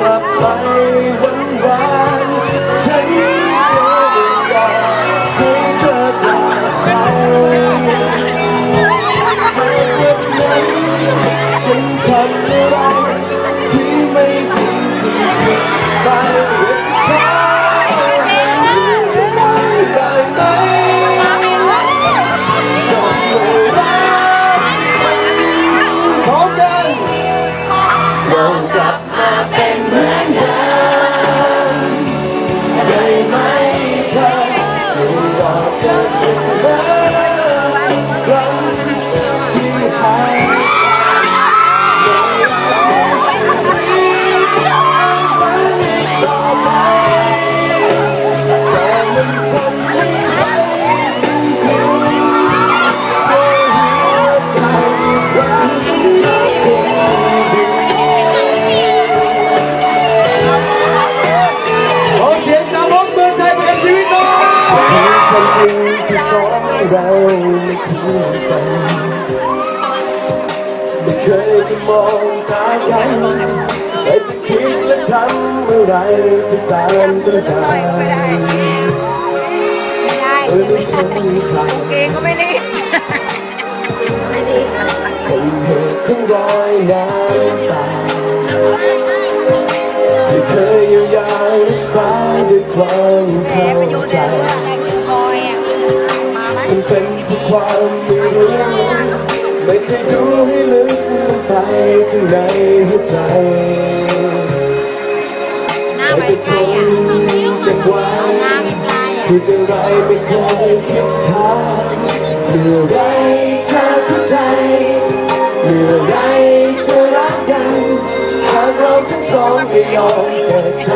up like เราไม่คู่กันไม่เคยจะมองตากันแต่จะคิดและทำอะไรก็ตามก็ได้ไม่ได้เออไม่สนใครเกก็ไม่รีบไม่รีบเป็นเหตุของรอยน้ำตาไม่เคยเยียวยารักษาด้วยความเข้าใจ มันเป็นเพราะความไม่รู้ ไม่เคยดูให้ลึกลงไปข้างในหัวใจหน้าไม่ไว้ไปใครทอะนกันไว้ครอะพูดอะไรไม่เคยคิดช้าเมื่อไรเธอเข้าใจเมื่อไรเธอรักกัน หากเราทั้งสองไม่ยอมเปิดใจ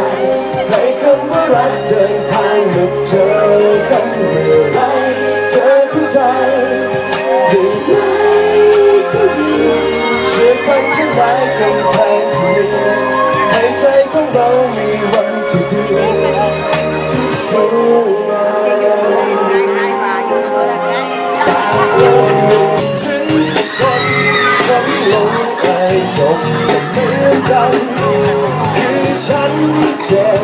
จบเหมือนกันคือฉันเจ็บ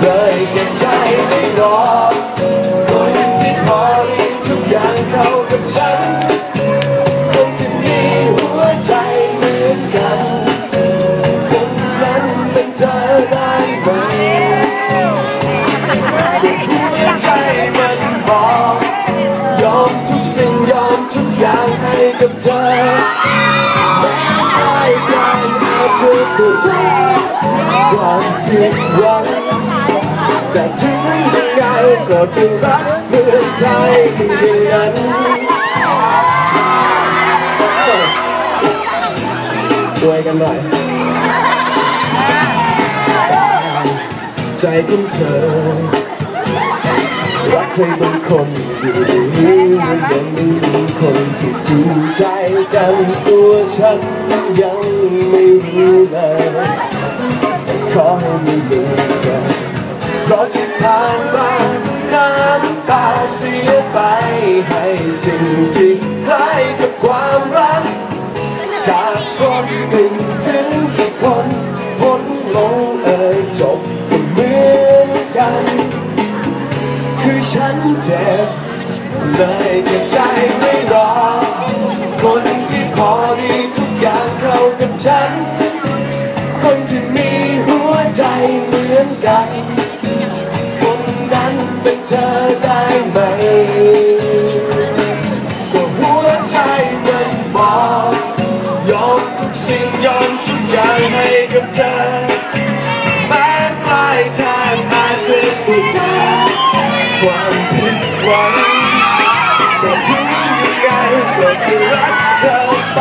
เลยเก็บใจไม่รอคนที่พอทุกอย่างเข้ากับฉันคนที่มีหัวใจเหมือนกันคนนั้นเป็นเธอได้ไหมหัวใจมันบอกยอมทุกสิ่งยอมทุกอย่างให้กับเธอ ปลายทางอาจจะเข้าใจความผิดหวังแต่ถึงยังไงก็จะรักเมืองไทยอย่างนั้นด้วยกันหน่อยใจของเธอ ใครบางคนอยู่นี้ยังไม่มีคนที่ดูใจกันตัวฉันยังไม่รู้เลยขอให้ไม่ลืมเธอเพราะที่ผ่านมาน้ำตาเสียไปให้สิ่งที่คล้ายกับความรัก จากคนหนึ่งถึงอีกคนพ้นลงเอ่ยจบ คือฉันเจ็บ เลยเก็บใจไม่รอ คนที่พอดีทุกอย่างเข้ากับฉัน คนที่มีหัวใจเหมือนกัน คนนั้นเป็นเธอได้ไหม ก็หัวใจมันบอกยอมทุกสิ่งยอมทุกอย่างให้กับเธอ ความผิดหวังแต่ถึงยังไงก็จะรักเธอไป